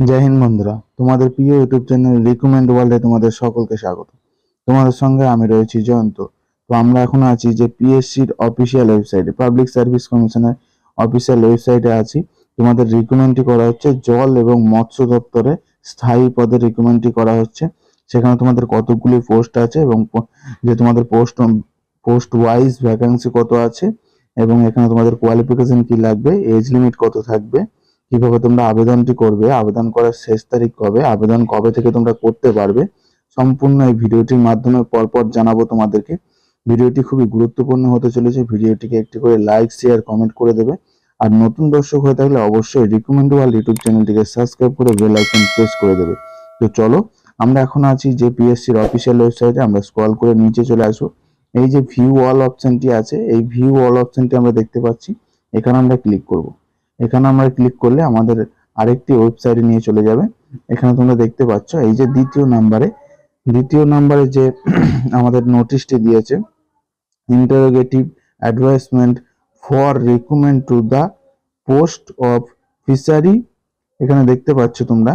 জয় হিন্দ বন্ধুরা, তোমাদের প্রিয় ইউটিউব চ্যানেল রিকমেন্ড ওয়ার্ল্ডে তোমাদের সকলকে স্বাগত। তোমাদের সঙ্গে আমি রয়েছি জয়ন্ত। তো আমরা এখন আছি যে পিএসসির অফিসিয়াল ওয়েবসাইটে পাবলিক সার্ভিস কমিশনের অফিসিয়াল ওয়েবসাইটে আছি। তোমাদের রিকমেন্ডটি করা হচ্ছে জল এবং মৎস্য দপ্তরে স্থায়ী পদে রিকমেন্ডটি করা হচ্ছে। সেখানে তোমাদের কতগুলি পোস্ট আছে এবং যে তোমাদের পোস্ট পোস্ট ওয়াইজ ভ্যাকান্সি কত আছে এবং এখানে তোমাদের কোয়ালিফিকেশন কি লাগবে এজ লিমিট কত থাকবে। কীভাবে তোমরা আবেদনটি করবে, আবেদন করার শেষ তারিখ কবে, আবেদন কবে থেকে তোমরা করতে পারবে, সম্পূর্ণ এই ভিডিওটির মাধ্যমে পরপর জানাব তোমাদেরকে। ভিডিওটি খুবই গুরুত্বপূর্ণ হতে চলেছে, ভিডিওটিকে একটি করে লাইক, শেয়ার, কমেন্ট করে দেবে। আর নতুন দর্শক হয়ে থাকলে অবশ্যই রিকমেন্ড ওয়ার্ল্ড ইউটিউব চ্যানেলটিকে সাবস্ক্রাইব করে বেল আইকন প্রেস করে দেবে। তো চলো, আমরা এখন আছি যে পিএসসির অফিসিয়াল ওয়েবসাইটে আমরা স্ক্রল করে নিচে চলে আসব। এই যে ভিউ অল অপশনটি আছে, এই ভিউ অল অপশনটি আমরা দেখতে পাচ্ছি। এখানে আমরা ক্লিক করব। এখানে আমরা ক্লিক করলে আমাদের আরেকটি ওয়েবসাইটে নিয়ে চলে যাবে। এখানে তোমরা দেখতে পাচ্ছ, এই যে দ্বিতীয় নাম্বারে দ্বিতীয় নাম্বারে যে আমাদের নোটিশটি দিয়েছে interrogative advisement for recommend to the post of fishery এখানে দেখতে পাচ্ছ তোমরা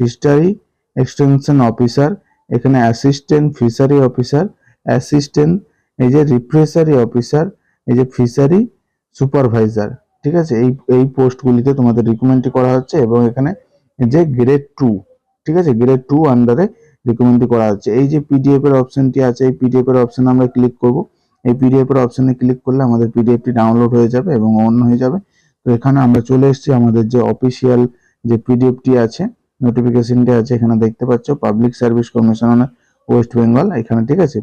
ফিশারি এক্সটেনশন অফিসার এখানে অ্যাসিস্ট্যান্ট ফিশারি অফিসার অ্যাসিস্ট্যান্ট এই যে রিফ্রেশারি অফিসার এই যে ফিশারি সুপারভাইজার ঠিক আছে? এই এই পোস্টগুলিতে তোমাদের রিকমেন্ডটি করা হচ্ছে এবং এখানে যে গ্রেড টু ঠিক আছে? গ্রেড টু আন্ডারে রিকমেন্ডটি করা হচ্ছে। এই যে পিডিএফ এর অপশনটি আছে, এই পিডিএফ এর অপশনে আমরা ক্লিক করব। এই পিডিএফ এর অপশনে ক্লিক করলে আমাদের পিডিএফটি ডাউনলোড হয়ে যাবে এবং অন হয়ে যাবে। তো এখানে আমরা চলে এসেছি আমাদের যে অফিসিয়াল যে পিডিএফটি আছে নোটিফিকেশনটি আছে, এখানে দেখতে পাচ্ছ public service commissioner West Bengal এখানে ঠিক আছে?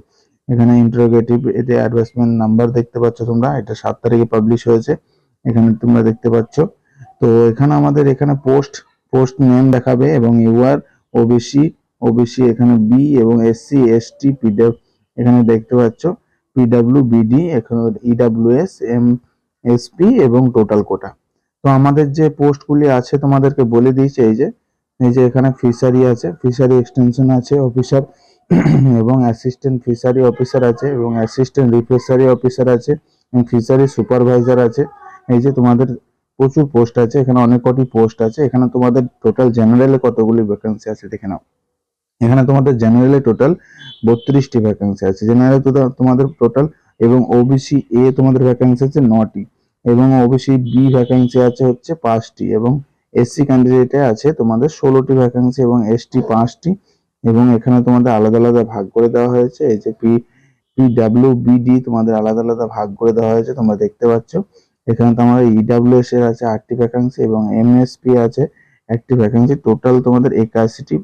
এখানে ইন্টারোগেটিভ এতে অ্যাডভার্টাইজমেন্ট নাম্বার দেখতে পাচ্ছ তোমরা, এটা সাত তারিখে পাবলিশ হয়েছে। এখানে তোমরা দেখতে পাচ্ছ। তো এখানে আমাদের এখানে পোস্ট পোস্ট নেম দেখাবে এবং ইউআর ওবিসি ওবিসি এখানে বি এবং এসসি এসটি পিডব্লিউ এখানে দেখতে পাচ্ছ। পিডব্লিউ বিডি এখানে ইডব্লিউএস এম এসপি এবং টোটাল কোটা তো আমাদের যে পোস্টগুলি আছে তোমাদেরকে বলে দিয়েছে, এই যে এই যে এখানে ফিশারি আছে ফিশারি এক্সটেনশন আছে অফিসার এবং অ্যাসিস্ট্যান্ট ফিশারি অফিসার আছে, এবং অ্যাসিস্ট্যান্ট রিফ্রেশারি অফিসার আছে ফিশারি সুপারভাইজার আছে। এই যে তোমাদের প্রচুর পোস্ট আছে, এখানে অনেক কটি পোস্ট আছে, এখানে তোমাদের টোটাল জেনারেলে কতগুলি ভ্যাকেন্সি আছে দেখে নাও। এখানে তোমাদের জেনারেলে টোটাল বত্রিশটি ভ্যাকেন্সি আছে। জেনারেলে তোমাদের টোটাল এবং ওবিসি এ তোমাদের ভ্যাকেন্সি আছে নটি এবং ওবিসি বি ভ্যাকেন্সি আছে হচ্ছে পাঁচটি এবং এসসি ক্যান্ডিডেটে আছে তোমাদের ষোলোটি ভ্যাকেন্সি এবং এসটি পাঁচটি এবং এখানে তোমাদের আলাদা আলাদা ভাগ করে দেওয়া হয়েছে। এই যে পি পি ডাব্লিউ বিডি তোমাদের আলাদা আলাদা ভাগ করে দেওয়া হয়েছে, তোমরা দেখতে পাচ্ছ। এখানে তোমাদের ইডাব্লিউএস এর আছে আটটি ভ্যাকান্সি এবং এমএসপি আছে একটি ভ্যাকান্সি টোটাল তোমাদের একাশিটি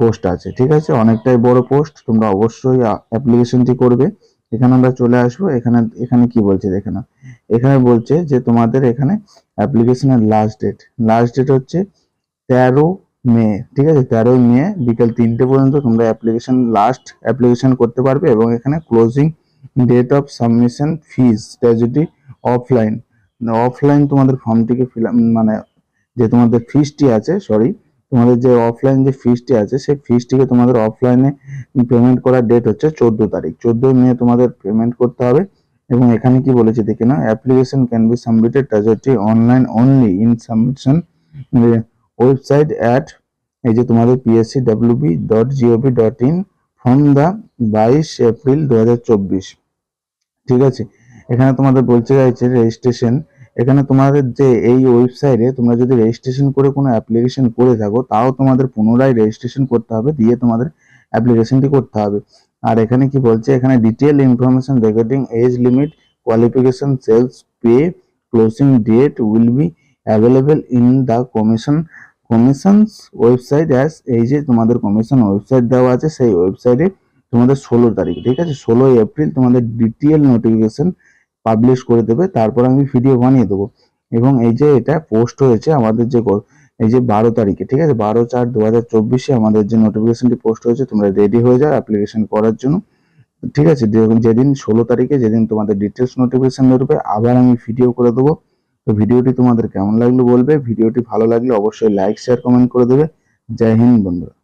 পোস্ট আছে, ঠিক আছে? অনেকটাই বড় পোস্ট তোমরা অবশ্যই অ্যাপ্লিকেশনটি করবে। এখানে আমরা চলে আসব, এখানে এখানে কি বলছে দেখে নাও। এখানে বলছে যে তোমাদের এখানে অ্যাপ্লিকেশনের লাস্ট ডেট লাস্ট ডেট হচ্ছে তেরো মে, ঠিক আছে? তেরোই মে বিকেল তিনটে পর্যন্ত তোমরা অ্যাপ্লিকেশন লাস্ট অ্যাপ্লিকেশন করতে পারবে এবং এখানে closing date of submission fees যদি অফলাইন অফলাইন তোমাদের ফর্মটিকে ফিল মানে যে তোমাদের ফিসটি আছে সরি তোমাদের যে অফলাইন যে ফিসটি আছে, সেই ফিসটিকে তোমাদের অফলাইনে পেমেন্ট করার ডেট হচ্ছে চোদ্দ তারিখ। চোদ্দই মে তোমাদের পেমেন্ট করতে হবে এবং এখানে কি বলেছে দেখে নাও application can be submitted টাজটি online only in submission website at এই যে তোমাদের PSC WB dot GOV dot in from the বাইশ এপ্রিল দু হাজার চব্বিশ। ঠিক আছে? এখানে তোমাদের বলতে চাইছে রেজিস্ট্রেশন এখানে তোমাদের যে এই ওয়েবসাইটে তোমরা যদি রেজিস্ট্রেশন করে কোনো অ্যাপ্লিকেশন করে থাকো, তাও তোমাদের পুনরায় রেজিস্ট্রেশন করতে হবে, দিয়ে তোমাদের অ্যাপ্লিকেশনটি করতে হবে। আর এখানে কি বলছে? এখানে detail information regarding age limit qualification sales pay closing date will be available in the commission commissions website as এই যে তোমাদের কমিশন ওয়েবসাইট দেওয়া আছে, সেই ওয়েবসাইটে তোমাদের ষোলো তারিখ, ঠিক আছে? ষোলোই এপ্রিল তোমাদের ডিটেল নোটিফিকেশন পাবলিশ করে দেবে, তারপর আমি ভিডিও বানিয়ে দেবো। এবং এই যে এটা পোস্ট হয়েছে আমাদের যে এই যে বারো তারিখে, ঠিক আছে? বারো চার দু হাজার চব্বিশে আমাদের যে নোটিফিকেশনটি পোস্ট হয়েছে, তোমরা রেডি হয়ে যাও অ্যাপ্লিকেশন করার জন্য। ঠিক আছে? যেদিন ষোলো তারিখে যেদিন তোমাদের ডিটেলস নোটিফিকেশন বেরোবে, আবার আমি ভিডিও করে দেবো। তো ভিডিওটি তোমাদের কেমন লাগল বলবে? ভিডিওটি ভালো লাগলে অবশ্যই লাইক শেয়ার কমেন্ট করে দেবে। জয় হিন্দ বন্ধুরা।